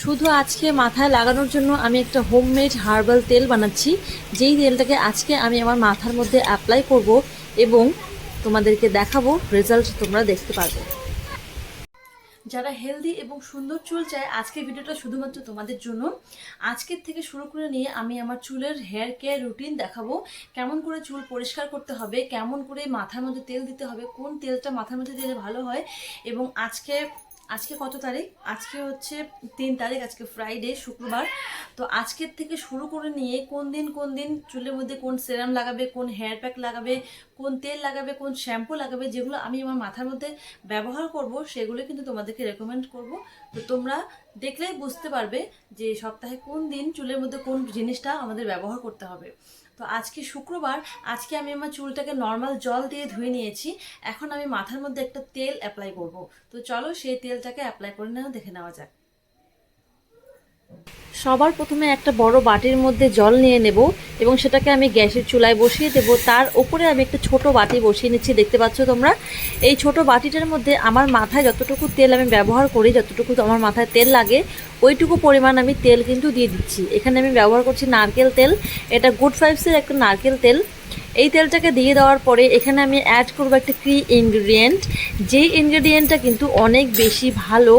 শুধু আজকে মাথায় লাগানোর জন্য আমি একটা হোমমেড হার্বাল তেল বানাচ্ছি। যেই তেলটাকে আজকে আমি আমার মাথার মধ্যে অ্যাপ্লাই করব এবং তোমাদেরকে দেখাবো রেজাল্ট তোমরা দেখতে পারবে। যারা হেলদি এবং সুন্দর চুল চায়, আজকের ভিডিওটা শুধুমাত্র তোমাদের জন্য। আজকের থেকে শুরু করে নিয়ে আমি আমার চুলের হেয়ার কেয়ার রুটিন দেখাবো। কেমন করে চুল পরিষ্কার করতে হবে, কেমন করে মাথার মধ্যে তেল দিতে হবে, কোন তেলটা মাথার মধ্যে দিলে ভালো হয়, এবং আজকে আজকে কত তারিখ? আজকে হচ্ছে তিন তারিখ, আজকে ফ্রাইডে শুক্রবার। তো আজকের থেকে শুরু করে নিয়ে কোন দিন কোন দিন চুলের মধ্যে কোন সেরাম লাগাবে, কোন হেয়ার প্যাক লাগাবে, কোন তেল লাগাবে, কোন শ্যাম্পু লাগাবে, যেগুলো আমি আমার মাথার মধ্যে ব্যবহার করব, সেগুলো কিন্তু তোমাদেরকে রেকমেন্ড করব। তো তোমরা দেখলেই বুঝতে পারবে যে সপ্তাহে কোন দিন চুলের মধ্যে কোন জিনিসটা আমাদের ব্যবহার করতে হবে। তো আজকে শুক্রবার, আজকে আমি আমার চুলটাকে নর্মাল জল দিয়ে ধুয়ে নিয়েছি। এখন আমি মাথার মধ্যে একটা তেল অ্যাপ্লাই করব। তো চলো সেই তেলটাকে অ্যাপ্লাই করে নেওয়া দেখে নেওয়া যাক। সবার প্রথমে একটা বড় বাটির মধ্যে জল নিয়ে নেব এবং সেটাকে আমি গ্যাসের চুলায় বসিয়ে দেব। তার উপরে আমি একটা ছোট বাটি বসিয়ে নিচ্ছি, দেখতে পাচ্ছ তোমরা? এই ছোট বাটিটার মধ্যে আমার মাথায় যতটুকু তেল আমি ব্যবহার করি, যতটুকু আমার মাথায় তেল লাগে, ওইটুকু পরিমাণ আমি তেল কিন্তু দিয়ে দিচ্ছি। এখানে আমি ব্যবহার করছি নারকেল তেল। এটা গুড ফাইভসের একটা নারকেল তেল। এই তেলটাকে দিয়ে দেওয়ার পরে এখানে আমি অ্যাড করব একটা কি ইনগ্রিডিয়েন্ট যেই ইনগ্রিডিয়েন্টটা কিন্তু অনেক বেশি ভালো,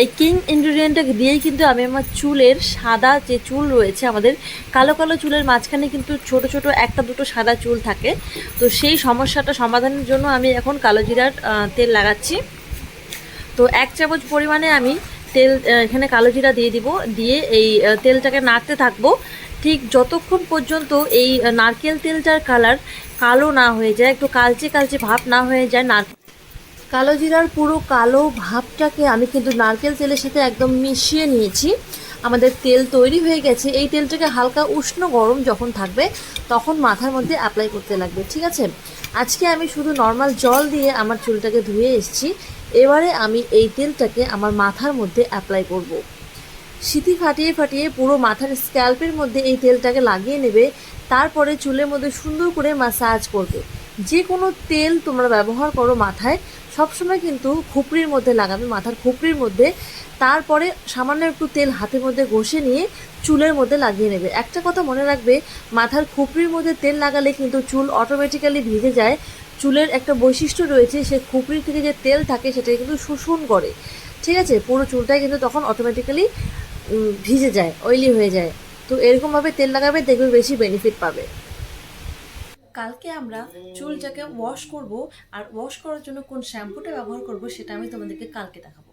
এই কিং ইনগ্রিডিয়েন্টটাকে দিয়েই কিন্তু আমি আমার চুলের সাদা যে চুল রয়েছে, আমাদের কালো কালো চুলের মাঝখানে কিন্তু ছোট ছোট একটা দুটো সাদা চুল থাকে। তো সেই সমস্যাটা সমাধানের জন্য আমি এখন কালো জিরার তেল লাগাচ্ছি। তো এক চামচ পরিমাণে আমি তেল এখানে কালো জিরা দিয়ে দিব। দিয়ে এই তেলটাকে নাড়তে থাকব। ঠিক যতক্ষণ পর্যন্ত এই নারকেল তেলটার কালার কালো না হয়ে যায়, একটু কালচে কালচে ভাব না হয়ে যায় নারকেল কালো জিরার পুরো কালো ভাবটাকে আমি কিন্তু নারকেল তেলের সাথে একদম মিশিয়ে নিয়েছি আমাদের তেল তৈরি হয়ে গেছে, এই তেলটাকে হালকা উষ্ণ গরম যখন থাকবে, তখন মাথার মধ্যে অ্যাপ্লাই করতে লাগবে, ঠিক আছে আজকে আমি শুধু নর্মাল জল দিয়ে আমার চুলটাকে ধুয়ে এসেছি, এবারে আমি এই তেলটাকে আমার মাথার মধ্যে অ্যাপ্লাই করব। সিথি ফাটিয়ে ফাটিয়ে পুরো মাথার স্ক্যাল্পের মধ্যে এই তেলটাকে লাগিয়ে নেবে, তারপরে চুলের মধ্যে সুন্দর করে মাসাজ করবে। যে কোনো তেল তোমরা ব্যবহার করো মাথায়, সবসময় কিন্তু খুপড়ির মধ্যে লাগাবে, মাথার খুপড়ির মধ্যে। তারপরে সামান্য একটু তেল হাতের মধ্যে ঘষে নিয়ে চুলের মধ্যে লাগিয়ে নেবে। একটা কথা মনে রাখবে, মাথার খুপড়ির মধ্যে তেল লাগালে কিন্তু চুল অটোমেটিক্যালি ভিজে যায়। চুলের একটা বৈশিষ্ট্য রয়েছে সে খুপড়ি থেকে যে তেল থাকে সেটাকে কিন্তু শোষণ করে। ঠিক আছে? পুরো চুলটাই কিন্তু তখন অটোমেটিক্যালি ভিজে যায় অয়েলি হয়ে যায়। তো এরকমভাবে তেল লাগাবে, দেখবে বেশি বেনিফিট পাবে। কালকে আমরা চুলটাকে ওয়াশ করব, আর ওয়াশ করার জন্য কোন শ্যাম্পুটা ব্যবহার করব, সেটা আমি তোমাদেরকে কালকে দেখাবো।